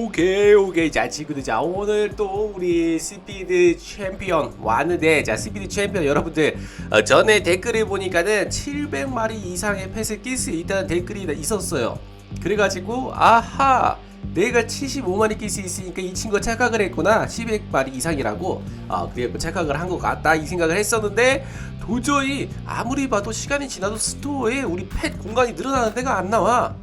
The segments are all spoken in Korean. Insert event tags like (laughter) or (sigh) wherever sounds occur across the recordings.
오케이 오케이. 자 지금도 자 오늘 또 우리 스피드 챔피언 왔는데 자 스피드 챔피언 여러분들 어, 전에 댓글을 보니까는 700마리 이상의 펫을 낄 수 있다는 댓글이 있었어요. 그래가지고 아하 내가 75마리 낄수 있으니까 이 친구가 착각을 했구나. 700마리 이상이라고. 아 그래갖고 착각을 한 것 같다. 이 생각을 했었는데 도저히 아무리 봐도 시간이 지나도 스토어에 우리 펫 공간이 늘어나는 데가 안 나와.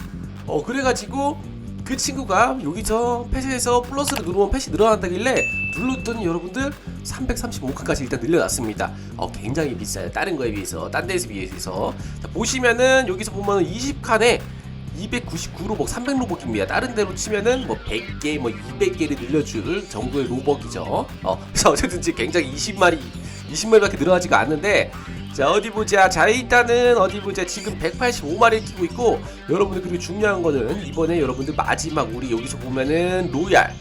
어 그래가지고 그 친구가 여기서 펫에서 플러스를 누르면 펫이 늘어난다길래 눌렀더니 여러분들 335칸까지 일단 늘려놨습니다. 어 굉장히 비싸요. 다른 거에 비해서 딴 데에 비해서. 자, 보시면은 여기서 보면은 20칸에 299로벅 300로벅입니다. 다른 데로 치면은 뭐 100개, 뭐 200개를 늘려줄 정도의 로벅이죠. 어, (laughs) 그래서 어쨌든지 굉장히 20마리, 20마리밖에 늘어나지가 않는데 자 어디 보자. 자 일단은 어디 보자. 지금 185마리를 끼고 있고 여러분들 그리고 중요한 거는 이번에 여러분들 마지막 우리 여기서 보면은 로얄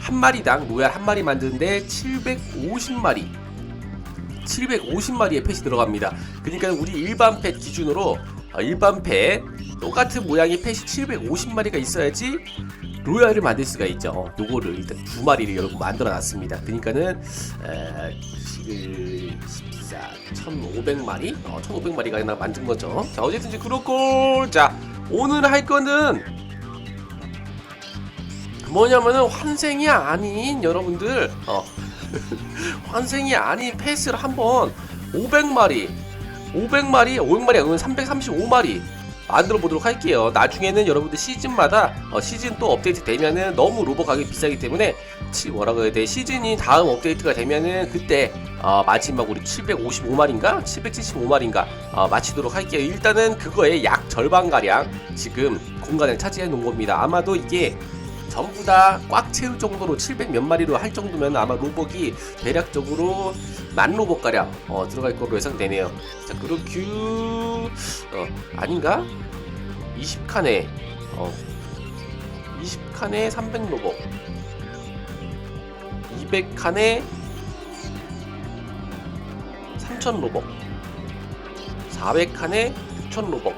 한 마리당 로얄 한 마리 만드는데 750마리 750마리의 펫이 들어갑니다. 그러니까 우리 일반 펫 기준으로 어, 일반 펫 똑같은 모양의 펫이 750마리가 있어야지 로얄을 만들 수가 있죠. 어, 요거를 일단 두 마리를 여러분 만들어 놨습니다. 그러니까는 에, 지금 14, 1,500마리, 어, 1,500마리가 만든 거죠. 자 어쨌든지 그렇고 자 오늘 할 거는 뭐냐면은 환생이 아닌 여러분들 어 (laughs) 환생이 아닌 패스를 한번 500마리 500마리 500마리 아니면 335마리 만들어 보도록 할게요. 나중에는 여러분들 시즌마다 어, 시즌 또 업데이트 되면은 너무 로버 가격이 비싸기 때문에 치 뭐라고 해야 돼? 시즌이 다음 업데이트가 되면은 그때 어, 마지막 우리 755마리인가? 775마리인가? 어, 마치도록 할게요. 일단은 그거의 약 절반가량 지금 공간을 차지해 놓은 겁니다. 아마도 이게 전부 다 꽉 채울 정도로 700 몇 마리로 할 정도면 아마 로벅이 대략적으로 만 로벅 가량 어, 들어갈 거로 예상되네요. 자 그렇규 어, 아닌가? 20칸에 어, 20칸에 300 로벅 200칸에 3000 로벅 400칸에 6000 로벅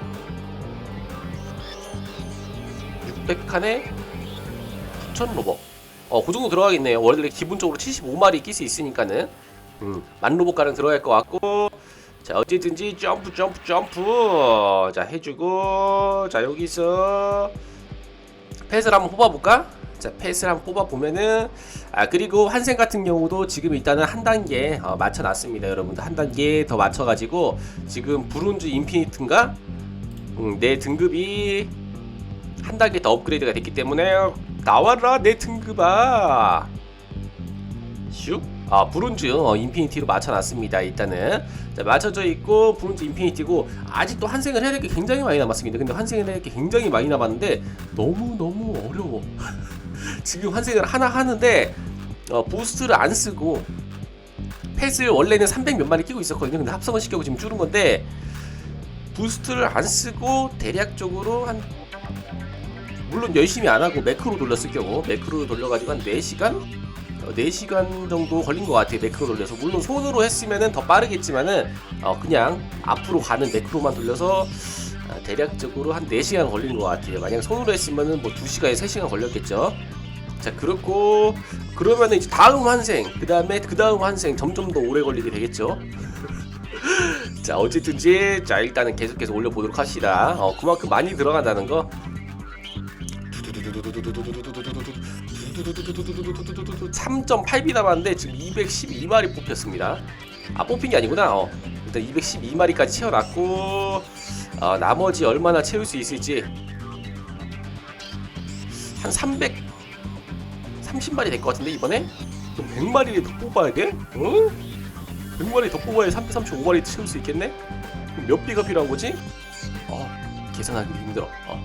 600칸에 9천 로벅. 어, 그 정도 들어가겠네요. 원래 기본적으로 75마리 낄 수 있으니까는. 음, 만 로벅 가량 들어갈 것 같고. 자, 어쨌든지 점프, 점프, 점프. 자, 해주고. 자, 여기서 펫을 한번 뽑아볼까? 자, 펫을 한번 뽑아보면은. 아, 그리고 환생 같은 경우도 지금 일단은 한 단계 어, 맞춰놨습니다. 여러분들. 한 단계 더 맞춰가지고. 지금 브론즈 인피니트인가? 음, 내 등급이 한 단계 더 업그레이드가 됐기 때문에 나와라 내 등급아. 슉? 아 브론즈 어, 인피니티로 맞춰놨습니다 일단은. 자, 맞춰져 있고 브론즈 인피니티고 아직도 환생을 해야 될 게 굉장히 많이 남았습니다. 근데 환생을 해야 될 게 굉장히 많이 남았는데 너무 너무 어려워. (laughs) 지금 환생을 하나 하는데 어, 부스트를 안 쓰고 펫을 원래는 300 몇 마리 끼고 있었거든요. 근데 합성을 시켜고 지금 줄은 건데 부스트를 안 쓰고 대략적으로 한 물론 열심히 안 하고 매크로 돌렸을 경우 매크로 돌려가지고 한 4시간? 어, 4시간 정도 걸린 것 같아요 매크로 돌려서. 물론 손으로 했으면 더 빠르겠지만은 어, 그냥 앞으로 가는 매크로만 돌려서 아, 대략적으로 한 4시간 걸린 것 같아요. 만약 손으로 했으면은 뭐 2시간에 3시간 걸렸겠죠? 자 그렇고 그러면은 이제 다음 환생 그 다음에 그 다음 환생 점점 더 오래 걸리게 되겠죠? (laughs) 자 어쨌든지 자 일단은 계속해서 올려보도록 합시다. 어, 그만큼 많이 들어간다는 거 3.8비 남았는데 지금 212마리 뽑혔습니다. 아 뽑힌 게 아니구나. 어. 일단 212마리까지 채워놨고 어, 나머지 얼마나 채울 수 있을지 한 300, 30마리 될 것 같은데 이번에 그럼 100마리를 더 뽑아야 돼? 어? 100마리 더 뽑아야 335마리 채울 수 있겠네? 그럼 몇 비가 필요한 거지? 어, 계산하기 힘들어. 어.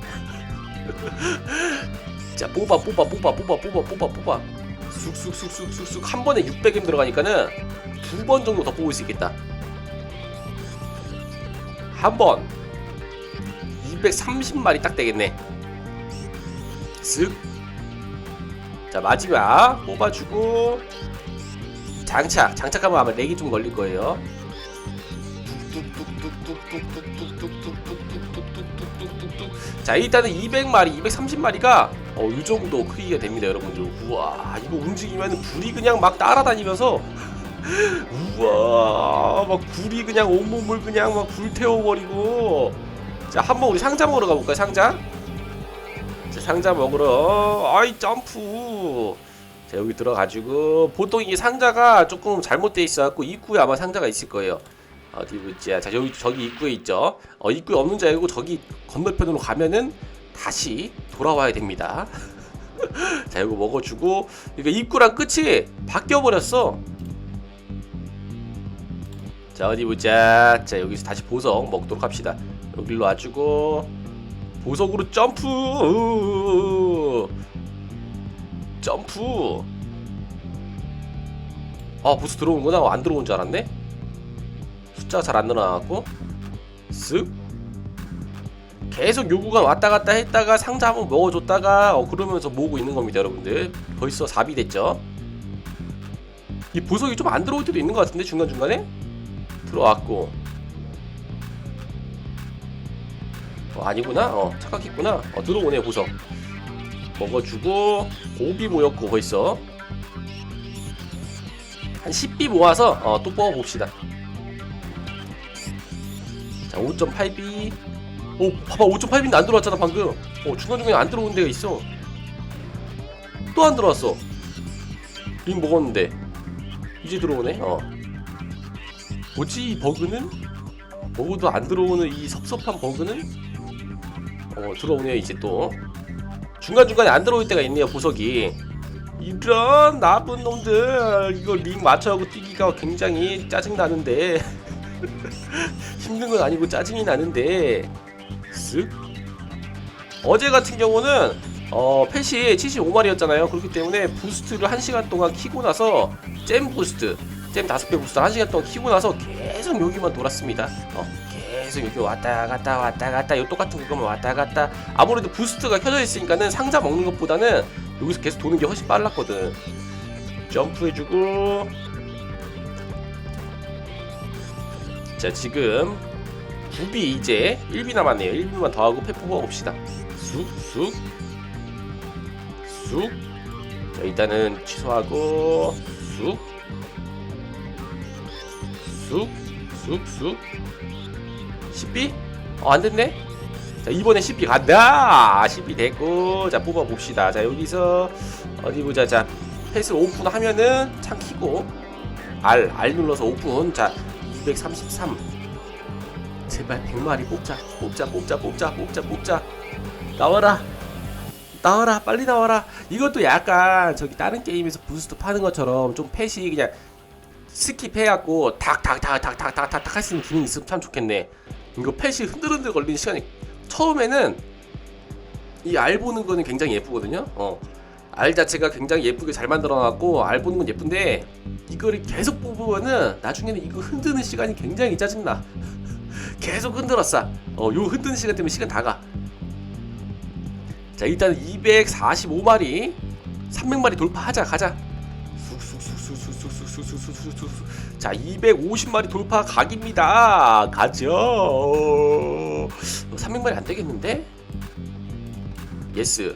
자 뽑아 뽑아 뽑아 뽑아 뽑아 뽑아 뽑아. 쑥쑥쑥쑥쑥쑥. 한 번에 600임 들어가니까는 두 번 정도 더 뽑을 수 있겠다. 한 번. 230마리 딱 되겠네. 쓱자 마지막 뽑아주고. 장착. 장착하면 아마 렉이 좀 걸릴 거예요. 뚝뚝뚝뚝뚝뚝뚝 자 일단은 200마리, 230마리가 어, 이 정도 크기가 됩니다, 여러분들. 우와, 이거 움직이면 불이 그냥 막 따라다니면서 (laughs) 우와, 막 불이 그냥 온몸을 그냥 막 불태워버리고. 자, 한번 우리 상자 먹으러 가볼까요, 상자? 자, 상자 먹으러. 아이 점프. 자, 여기 들어가지고 보통 이 상자가 조금 잘못돼 있어갖고 입구에 아마 상자가 있을 거예요. 어디 보자. 자, 여기 저기 입구에 있죠. 어, 입구에 없는 줄 알고 저기 건너편으로 가면은 다시 돌아와야 됩니다. (laughs) 자, 이거 먹어주고 이거 입구랑 끝이 바뀌어 버렸어. 자, 어디 보자. 자, 여기서 다시 보석 먹도록 합시다. 여기로 와주고 보석으로 점프. 점프. 아, 보스 들어오는구나. 안 들어온 줄 알았네. 숫자가 잘 안 늘어나갖고 쓱 계속 요구가 왔다 갔다 했다가 상자 한번 먹어줬다가 어 그러면서 모으고 있는 겁니다 여러분들. 벌써 4비 됐죠? 이 보석이 좀 안 들어올 때도 있는 것 같은데 중간중간에? 들어왔고. 어 아니구나. 어 착각했구나. 어 들어오네 보석. 먹어주고 고비 모였고 벌써. 한 10비 모아서 어, 또 뽑아봅시다 자 5.8B 오 봐봐 5.8B인데 안 들어왔잖아 방금. 어 중간중간에 안 들어온 데가 있어. 또 안 들어왔어. 링 먹었는데. 이제 들어오네. 어. 뭐지 이 버그는? 먹어도 안 들어오는 이 섭섭한 버그는? 어 들어오네요 이제 또. 중간중간에 안 들어올 때가 있네요 보석이. 이런 나쁜 놈들. 이거 링 맞춰하고 뛰기가 굉장히 짜증나는데 (laughs) 힘든 건 아니고 짜증이 나는데. 쓱 어제 같은 경우는 어 펫이 75마리였잖아요. 그렇기 때문에 부스트를 1시간 동안 키고 나서 잼 부스트 잼 5배 부스트 1시간 동안 키고 나서 계속 여기만 돌았습니다. 어 계속 여기 왔다 갔다 왔다 갔다 요 똑같은 그거만 왔다 갔다. 아무래도 부스트가 켜져 있으니까는 상자 먹는 것보다는 여기서 계속 도는 게 훨씬 빨랐거든. 점프해주고 자 지금 9비 이제 1비 남았네요 1비만 더 하고 패 뽑아봅시다 쑥쑥 쑥. 자 일단은 취소하고 쑥. 쑥. 쑥. 쑥. 10비? 어 안됐네 자 이번에 10비 간다 10비 됐고 자 뽑아봅시다 자 여기서 어디 보자 자 패스 오픈 하면은 창 키고 R R 눌러서 오픈 자 933 제발 100마리 뽑자 뽑자 뽑자 뽑자 뽑자 뽑자. 나와라. 나와라 빨리 나와라. 이것도 약간 저기 다른 게임에서 부스트 파는 것처럼 좀 패시 그냥 스킵해갖고 탁탁탁탁탁탁탁탁 할수 있는 기능이 있으면 참 좋겠네. 이거 패시 흔들흔들 걸리는 시간이 처음에는 이 알 보는 거는 굉장히 예쁘거든요. 어. 알 자체가 굉장히 예쁘게 잘 만들어놨고 알 보는 건 예쁜데 이거를 계속 뽑으면은 나중에는 이거 흔드는 시간이 굉장히 짜증나. (laughs) 계속 흔들었어. 어요 흔드는 시간 때문에 시간 다가. 자 일단 245마리 300마리 돌파하자. 가자. 자 250마리 돌파 각입니다. 가죠. 어, 300마리 안되겠는데? 예스.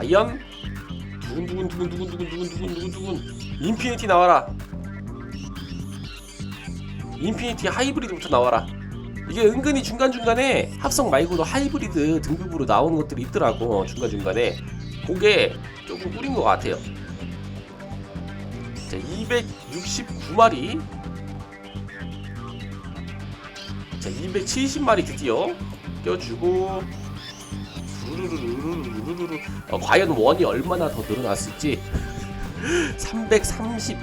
과연 두근두근 두근두근 두근두근 두근두근 두근 인피니티 나와라. 인피니티 하이브리드부터 나와라. 이게 은근히 중간중간에 합성 말고도 하이브리드 등급으로 나오는 것들이 있더라고 중간중간에. 그게 조금 꿀인 것 같아요. 자 269마리. 자 270마리 드디어 껴주고 루루루루루루루루루 어, 과연 원이 얼마나 더 늘어났을지 330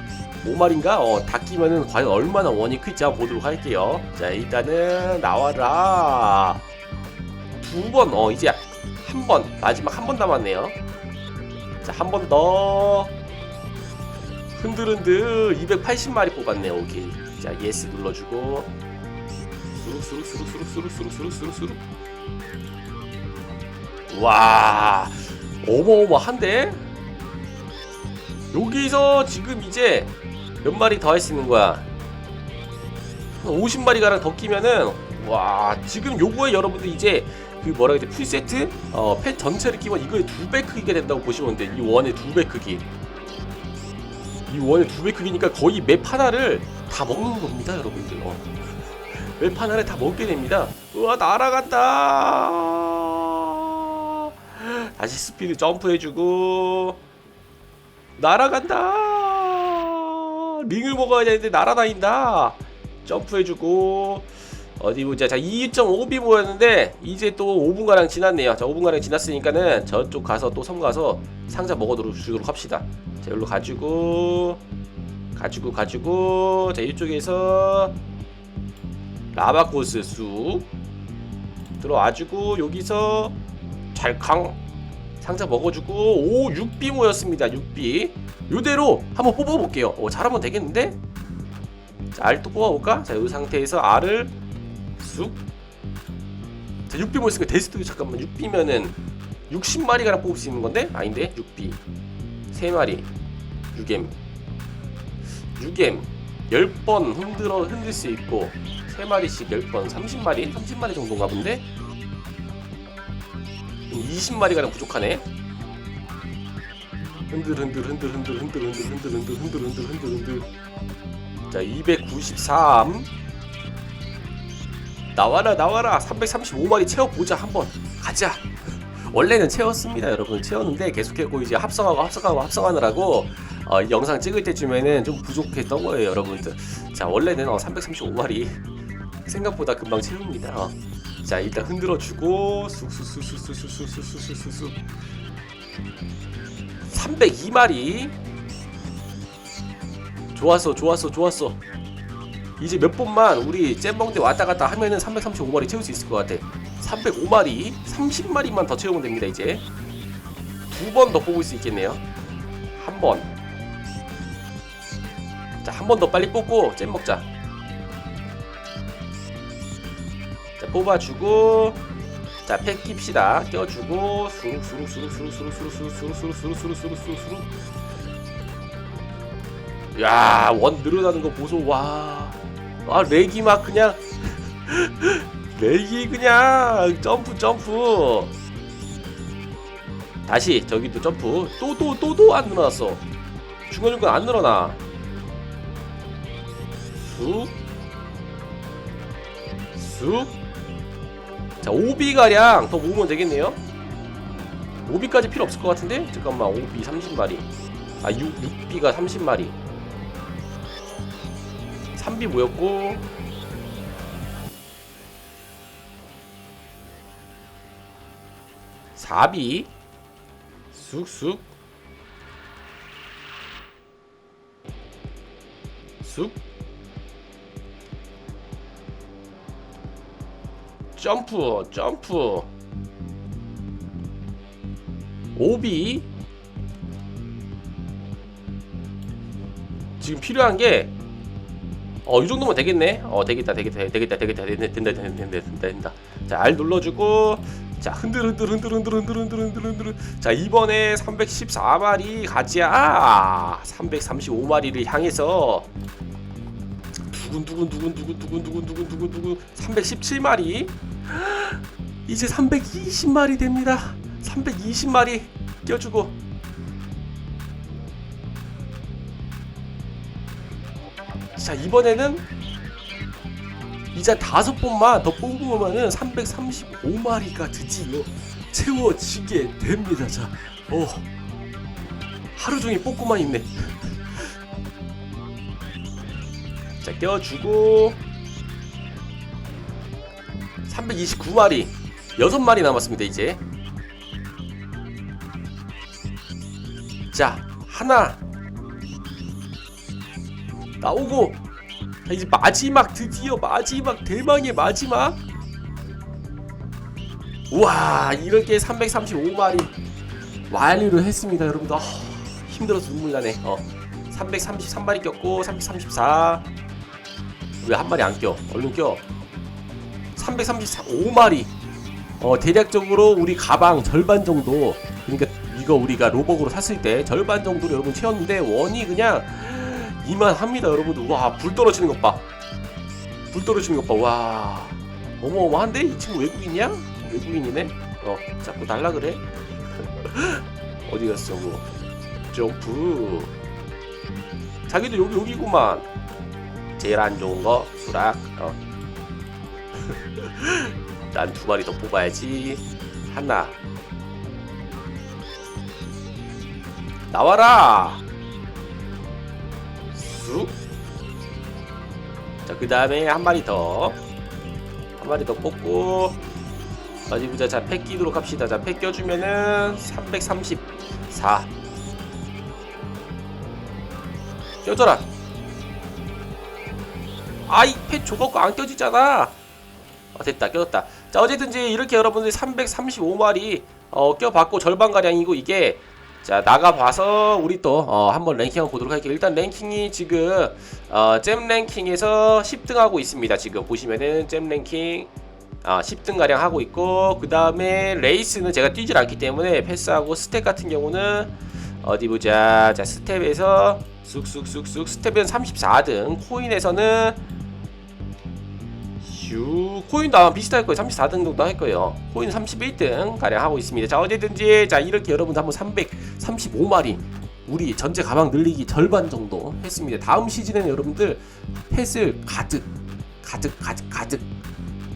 335마리인가? 어, 다 끼면은 과연 얼마나 원이 클지 한번 보도록 할게요. 자, 일단은 나와라. 두 번, 어, 이제 한 번, 마지막 한 번 남았네요. 자, 한 번 더. 흔들흔들 280마리 뽑았네요. 오케이. 자, 예스 눌러주고. 수룩수룩수룩수룩수룩수룩수룩수룩수룩. 와, 어마어마한데? 여기서 지금 이제 몇 마리 더 할 수 있는 거야? 50마리가량 더 끼면은 와 지금 요거에 여러분들 이제 그 뭐라 돼 풀세트 어 펫 전체를 끼면 이거의 두 배 크기가 된다고 보시면 돼. 이 원의 두 배 크기. 이 원의 두 배 크기니까 거의 맵 하나를 다 먹는 겁니다, 여러분들. 어. 맵 하나를 다 먹게 됩니다. 우와 날아간다. 다시 스피드 점프 해주고 날아간다. 링을 먹어야 되는데 날아다닌다. 점프해주고 어디 보자. 자 2.5비 모였는데 이제 또 5분가량 지났네요. 자 5분가량 지났으니까는 저쪽 가서 또 섬 가서 상자 먹어도록 주도록 합시다. 자 여기로 가지고 가지고 가지고 자 이쪽에서 라바코스 쑥 들어와주고 여기서 잘캉 상자 먹어주고 오 6비 모였습니다 6비. 요대로 한번 뽑아볼게요. 오 잘하면 되겠는데? 자 R 또 뽑아볼까? 자이 상태에서 R을 쑥 자 6비 모였으니까 데스도 잠깐만. 6비면은 60마리가량 뽑을 수 있는 건데? 아닌데? 6비. 3마리. 6M 6M 10번 흔들어 흔들 수 있고 3마리씩 10번. 30마리? 30마리 정도인가 본데 20마리가량 부족하네. 흔들 흔들 흔들 흔들 흔들 흔들 흔들 흔들 흔들 흔들 흔들 흔들. 자, 293. 나와라 나와라. 335마리 채워 보자 한번. 가자. 원래는 채웠습니다, 여러분. 채웠는데 계속했고 이제 합성하고 합성하고 합성하느라고 어, 이 영상 찍을 때쯤에는 좀 부족했던 거예요, 여러분들. 자, 원래는 어, 335마리 생각보다 금방 채웁니다. 어. 자 일단 흔들어 주고 쑥쑥쑥쑥쑥쑥쑥쑥쑥쑥. 302마리. 좋았어 좋았어 좋았어. 이제 몇 번만 우리 잼벙대 왔다 갔다 하면은 335마리 채울 수 있을 것 같아. 305마리 30마리만 더 채우면 됩니다 이제. 두 번 더 뽑을 수 있겠네요. 한 번 자 한 번 더 빨리 뽑고 잼 먹자 뽑아주고 자팩 낍시다 껴주고 수룩 수룩 수룩 수룩 수룩 수룩 수룩 수룩 수룩 수룩 수룩 수룩 수룩 야 원 늘어나는 거 보소 와 아 렉이 막 그냥 렉이 그냥 점프 점프 다시 저기도 점프 또 또 또 또 안 늘어났어 중간중간 안 늘어나 쑥 쑥. 자, 5비가량 더 모으면 되겠네요. 5비까지 필요 없을 것 같은데? 잠깐만, 5비 30마리. 아, 6, 6비가 30마리. 3비 모였고. 사비 쑥쑥 쑥 점프 점프 오비 지금 필요한 게 어, 이 정도면 되겠네. 어, 되겠다, 되겠다, 되겠다, 되겠다, 된다, 된다, 된다, 된다, 된다, 된다. 자, R 눌러주고, 자, 흔들, 흔들, 흔들, 흔들, 흔들, 흔들, 흔들, 흔들. 자, 이번에 314마리 가지야. 335마리를 향해서 두근두근 두근두근 두근두근 두근두근 두근 317마리. 이제 320마리 됩니다. 320마리 껴주고. 자 이번에는 이제 다섯 번만 더 뽑으면은 335마리가 드디어 채워지게 됩니다. 자 어, 하루 종일 뽑고만 있네 자 껴주고 329마리 6마리 남았습니다 이제. 자 하나. 나오고. 자, 이제 마지막 드디어 마지막 대망의 마지막. 우와 이렇게 335마리 완료를 했습니다 여러분들. 아, 힘들어서 눈물 나네. 어 333마리 꼈고 334 왜 한 마리 안 껴? 얼른 껴. 335마리. 어 대략적으로 우리 가방 절반 정도 그러니까 이거 우리가 로벅으로 샀을 때 절반 정도로 여러분 채웠는데 원이 그냥 이만합니다 여러분들. 와 불 떨어지는 것 봐 불 떨어지는 것 봐 와 어마어마한데? 이 친구 외국인이야? 외국인이네? 어 자꾸 달라 그래? (laughs) 어디 갔어 뭐? 점프. 자기도 여기 여기구만 제일 안 좋은 거 수락 어. (laughs) 난 두 마리 더 뽑아야지 하나 나와라 쑥. 자, 그 다음에 한 마리 더. 한 마리 더 뽑고. 어디 보자. 자, 팩 끼도록 합시다. 자, 팩 껴주면은 334. 껴줘라. 아이, 팩 줘갖고 안 껴지잖아. 어, 됐다. 껴졌다. 자, 어쨌든지 이렇게 여러분들 335마리 어, 껴봤고 절반가량이고 이게 자 나가봐서 우리 또 어, 한번 랭킹 한번 보도록 할게요 일단 랭킹이 지금 어, 잼 랭킹에서 10등 하고 있습니다 지금 보시면은 잼 랭킹 아, 10등 가량 하고 있고 그 다음에 레이스는 제가 뛰질 않기 때문에 패스하고 스텝 같은 경우는 어디 보자 자 스텝에서 쑥쑥쑥쑥 스텝은 34등. 코인에서는 슈 코인 도 아마 비슷할 거예요. 34등 정도 할 거예요. 코인 31등 가량 하고 있습니다. 자 어쨌든지 자 이렇게 여러분들 한번 335마리 우리 전체 가방 늘리기 절반 정도 했습니다. 다음 시즌에는 여러분들 펫을 가득 가득 가득 가득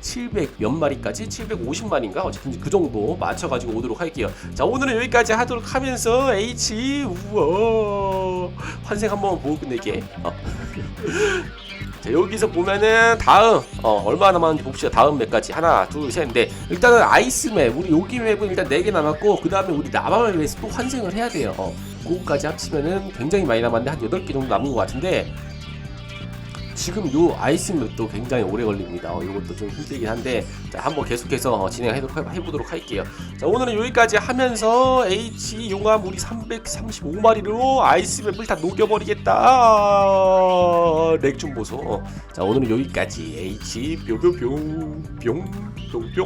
700 몇 마리까지? 750마리인가? 어쨌든 그 정도 맞춰가지고 오도록 할게요. 자 오늘은 여기까지 하도록 하면서 H 우와. 환생 한번 보고 끝낼게. 어. 자 여기서 보면은 다음 어 얼마 남았는지 봅시다. 다음 맵까지. 하나 둘 셋 넷. 일단은 아이스 맵. 우리 여기 맵은 일단 4개 남았고 그 다음에 우리 라마 맵에서 또 환생을 해야 돼요. 어 그거까지 합치면은 굉장히 많이 남았는데 한 8개 정도 남은 것 같은데 지금 요 아이스 맵도 굉장히 오래 걸립니다. 어, 이것도 좀 힘들긴 한데 자, 한번 계속해서 어, 진행해보도록 해보도록 할게요. 자 오늘은 여기까지 하면서 H 용암 우리 335마리로 아이스 맵을 다 녹여버리겠다. 렉 좀 보소. 어, 자 오늘은 여기까지 H 뿅뿅뿅 뿅뿅뿅